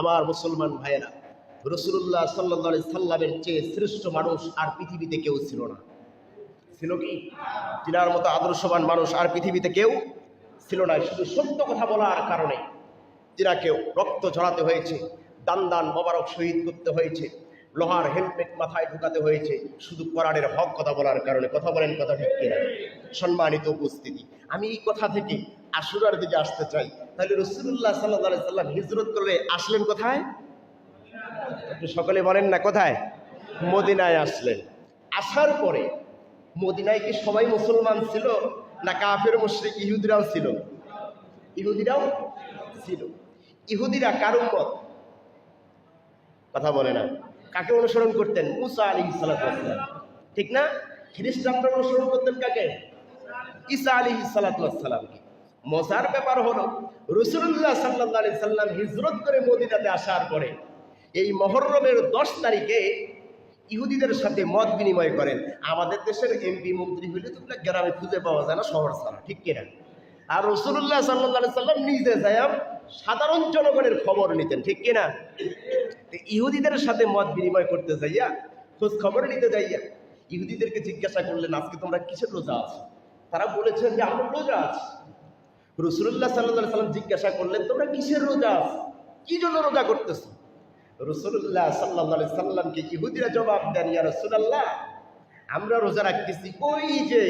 আমার মুসলমান ভাইয়েরা রসুল্লাহ সাল্লাহ সাল্লামের চেয়ে শ্রেষ্ঠ মানুষ আর পৃথিবীতে কেউ ছিল না। ছিল কি? তিনার মতো আদর্শবান মানুষ আর পৃথিবীতে কেউ ছিল না। শুধু সত্য কথা বলার কারণে তিনাকেও রক্ত ঝরাতে হয়েছে, দান দান মোবারক শহীদ করতে হয়েছে, লোহার হেলমেট মাথায় ঢুকাতে হয়েছে, শুধু কোরআনের হক কথা বলার কারণে। কথা বলেন কথা ঠিক কিনা? সম্মানিত উপস্থিতি। আমি এই কথা থেকে আশুরার দিকে আসতে চাই। তাহলে রসুল্লাহ সাল্লাহ সাল্লাম হিজরত করলে আসলেন কোথায়? সকলে বলেন না কোথায়? মদিনায় আসলেন। আসার পরে মদিনায় কি সবাই মুসলমান ছিল না কাফের, মুশরিক, ইহুদিরাও ছিল? ইহুদিরাও ছিল। ইহুদিরা কার উম্মত? কথা বলে না। কাকে অনুসরণ করতেন? মুসা আলী সালাতাম ঠিক না? খ্রিস্টানরা অনুসরণ করতেন কাকে? ঈসা আলী সালাতামকে মজার ব্যাপার হলো, রসুল্লাহ সাল্লাহ আলি সাল্লাম হিজরত করে মদিনাতে আসার পরে এই মহরমের দশ তারিখে ইহুদিদের সাথে মত বিনিময় করেন। আমাদের দেশের এমপি মন্ত্রী হইলে তো গ্রামে খুঁজে পাওয়া যায় না, শহর ছাড়া, ঠিক কিনা? আর রসুল্লাহ সাল্লাহ সাল্লাম নিজে যায় সাধারণ জনগণের খবর নিতেন, ঠিক কিনা? ইহুদিদের সাথে মত বিনিময় করতে যাইয়া খোঁজ খবর নিতে যাইয়া ইহুদিদেরকে জিজ্ঞাসা করলেন, আজকে তোমরা কিসের রোজা আছো? তারা বলেছেন যে, আমরা রোজা আছি। রসুল্লাহ সাল্লাহ সাল্লাম জিজ্ঞাসা করলেন, তোমরা কিসের রোজা আছো? কি জন্য রোজা করতেছো? রসুল্লাহ সাল্লাহ সাল্লামকে ইহুদিরা জবাব দেন, ইয়া রসুলাল্লাহ, আমরা রোজা রাখতেছি ওই যে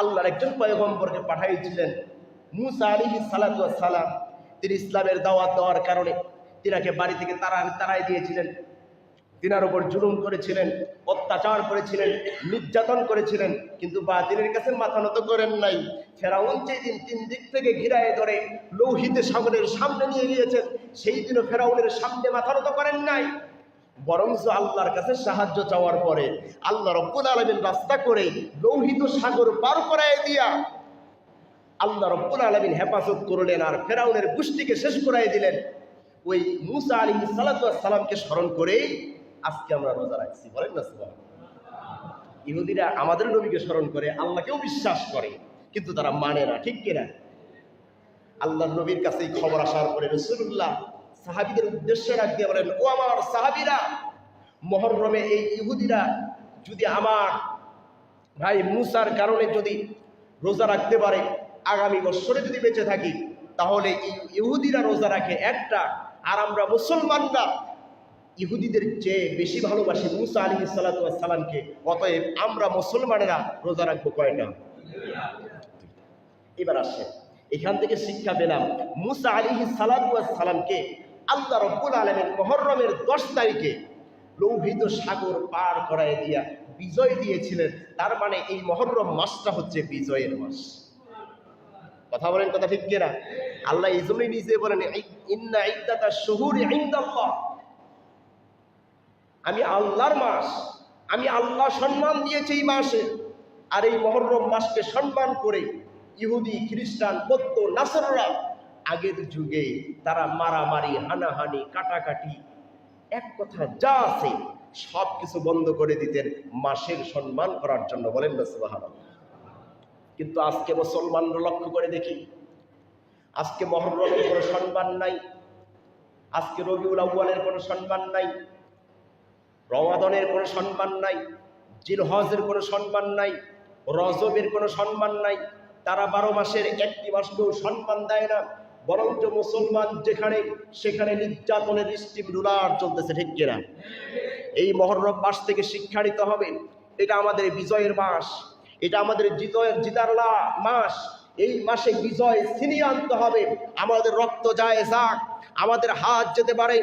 আল্লাহর একজন পয়গম্বরকে পাঠাইছিলেন মুসা আলী সালাম। তিনি ইসলামের দাওয়াত দেওয়ার কারণে তিনাকে বাড়ি থেকে তারা তারাই দিয়েছিলেন। তিনার ওপর জুলুম করেছিলেন, অত্যাচার করেছিলেন, নির্যাতন করেছিলেন, কিন্তু বাতিলের কাছে মাথা নত করেন নাই। ফেরাউন যেদিন তিন দিক থেকে ঘিরায় ধরে লৌহিত সাগরের সামনে নিয়ে গিয়েছেন, সেই দিনও ফেরাউনের সামনে মাথা নত করেন নাই। বরঞ্চ আল্লাহর কাছে সাহায্য চাওয়ার পরে আল্লাহ রব্বুল আলমিন রাস্তা করে লৌহিত সাগর পার করায় দিয়া আল্লাহ রব্বুল আলমিন হেফাজত করলেন আর ফেরাউনের গোষ্ঠীকে শেষ করাই দিলেন। ওই মুসা আলী সালামকে স্মরণ করেই আজকে আমরা রোজা রাখছি, বলেন না সুবাহ ইহুদিরা আমাদের নবীকে স্মরণ করে, আল্লাহকেও বিশ্বাস করে, কিন্তু তারা মানে না, ঠিক কিনা? আল্লাহ নবীর কাছে খবর আসার পরে রসুল্লাহ সাহাবিদের উদ্দেশ্যে রাখ দিয়ে বলেন, ও আমার সাহাবিরা, মহরমে এই ইহুদিরা যদি আমার ভাই মুসার কারণে যদি রোজা রাখতে পারে, আগামী বছরে যদি বেঁচে থাকি, তাহলে এই ইহুদিরা রোজা রাখে একটা, আর আমরা মুসলমানরা ইহুদিদের চেয়ে বেশি ভালোবাসি মুসা আলী সালামকে, অতএব আমরা মুসলমানেরা রোজা রাখব কয়টা? এবার আসেন, এখান থেকে শিক্ষা পেলাম, মুসা আলী সালামকে আল্লাহ রব্বুল আলমের মহরমের দশ তারিখে লৌহিত সাগর পার করায় দিয়া বিজয় দিয়েছিলেন। তার মানে এই মহরম মাসটা হচ্ছে বিজয়ের মাস। কথা বলেন কথা ঠিক কিনা? আল্লাহ এই জন্যই নিজে বলেন আমি আল্লাহর মাস, আমি আল্লাহ সম্মান দিয়েছি এই মাসে। আর এই মহরম মাসকে সম্মান করে ইহুদি, খ্রিস্টান, বৌদ্ধ, নাসররা আগের যুগে তারা মারামারি, হানাহানি, কাটাকাটি, এক কথা যা আছে সব কিছু বন্ধ করে দিতেন মাসের সম্মান করার জন্য। বলেন কিন্তু আজকে মুসলমানরা লক্ষ্য করে দেখি, আজকে মহরমের কোনো সম্মান নাই, আজকে রবিউল আউ্বালের কোনো সম্মান নাই রমাদনের কোনো সম্মান নাই, জিলহজের কোনো সম্মান নাই, রজবের কোনো সম্মান নাই, তারা বারো মাসের একটি মাসকেও সম্মান দেয় না। বরঞ্চ মুসলমান যেখানে, সেখানে নির্যাতনের স্টিম রুলার চলতেছে, ঠিক কিনা? এই মহরম মাস থেকে শিক্ষা নিতে হবে। এটা আমাদের বিজয়ের মাস, এটা আমাদের জিতয়ের জিতারলা মাস। এই মাসে বিজয় ছিনিয়ে আনতে হবে। আমাদের রক্ত যায় যাক। আমাদের হাত যেতে পারে,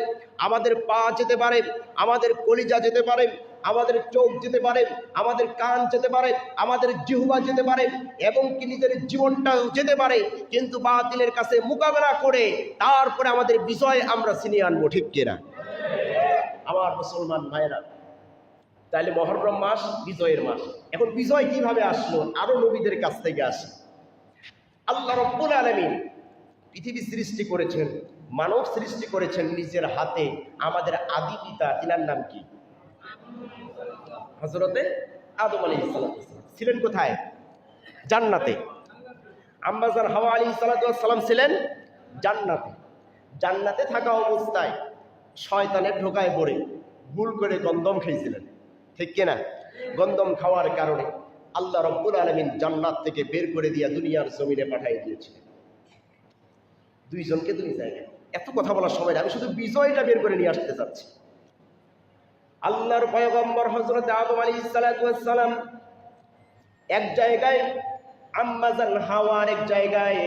আমাদের পা যেতে পারে, আমাদের কলিজা যেতে পারে, আমাদের চোখ যেতে পারে, আমাদের কান যেতে পারে, আমাদের জিহুবা যেতে পারে, এবং কি নিজের জীবনটাও যেতে পারে, কিন্তু বাতিলের কাছে মোকাবেলা করে তারপরে আমাদের বিজয় আমরা ছিনিয়ে আনব, ঠিক কিনা আমার মুসলমান ভাইরা তাহলে মহরম মাস বিজয়ের মাস। এখন বিজয় কীভাবে আসলো? আরও নবীদের কাছ থেকে আসে। আল্লাহ রব্বুল আলমী পৃথিবী সৃষ্টি করেছেন, মানব সৃষ্টি করেছেন নিজের হাতে। আমাদের আদি পিতা, তিনার নাম কি? হজরতে আদম আলী ছিলেন কোথায়? জান্নাতে। আম্বাজার হাওয়া আলী সালাম ছিলেন জান্নাতে। জান্নাতে থাকা অবস্থায় শয়তানের ঢোকায় পড়ে ভুল করে গন্ধম খেয়েছিলেন। ঠিক কিনা? গন্ধম খাওয়ার কারণে আল্লাহ রব্বুল আলমিন জান্নাত থেকে বের করে দিয়া দুনিয়ার জমিনে পাঠিয়ে দিয়েছিলেন। দুইজনকে দুই জায়গায় এত কথা বলার সময় নেই, আমি শুধু বিজয়টা বের করে নিয়ে আসতে চাচ্ছি আল্লাহর পয়গম্বর হজরত আদম আলী সালাম এক জায়গায় আম্মাজান হাওয়ার এক জায়গায়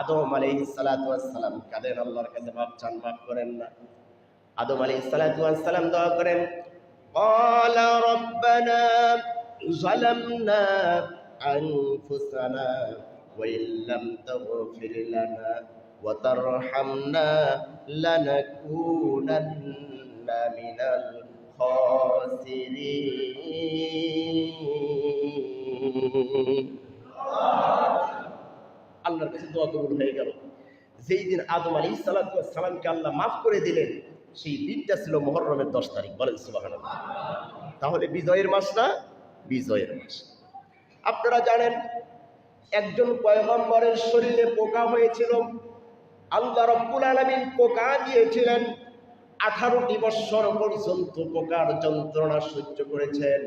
আদম আলী সালাম কাদের আল্লাহর কাছে মাপ চান মাপ করেন না আদম আলী সালাম দোয়া করেন قال ربنا ظلمنا أنفسنا وإن لم تغفر لنا وترحمنا لنكونن من الخاسرين আল্লাহর কাছে দোয়া কবুল হয়ে গেল যেই দিন আদম আলী সালামকে আল্লাহ মাফ করে দিলেন সেই দিনটা ছিল মহরমের দশ তারিখ বলেন সুবাহান তাহলে বিজয়ের মাস না বিজয়ের মাস আপনারা জানেন একজন পয়গম্বরের শরীরে পোকা হয়েছিল আল্লাহ রব্বুল আলমিন পোকা দিয়েছিলেন। আঠারোটি বৎসর পর্যন্ত পোকার যন্ত্রণা সহ্য করেছেন।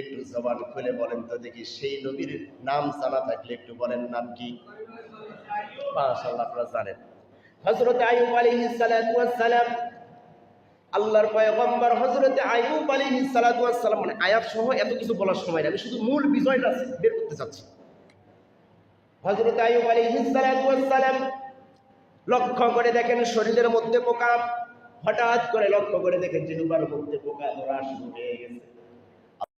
একটু জবান খুলে বলেন তো দেখি, সেই নবীর নাম জানা থাকলে একটু বলেন নাম কি? মাশাআল্লাহ, আপনারা জানেন। আলাইহিস সালাতু ওয়াস সালাম, আল্লাহর পয়গম্বর আলাইহিস সালাতু ওয়াস সালাম মানে আয়াত সহ এত কিছু বলার সময় নেই। আমি শুধু মূল বিষয়টা বের করতে চাচ্ছি। আলাইহিস সালাতু ওয়াস সালাম লক্ষ্য করে দেখেন শরীরের মধ্যে পোকা, হঠাৎ করে লক্ষ্য করে দেখেন জিহ্বার মধ্যে পোকা ধরা শুরু হয়ে গেছে।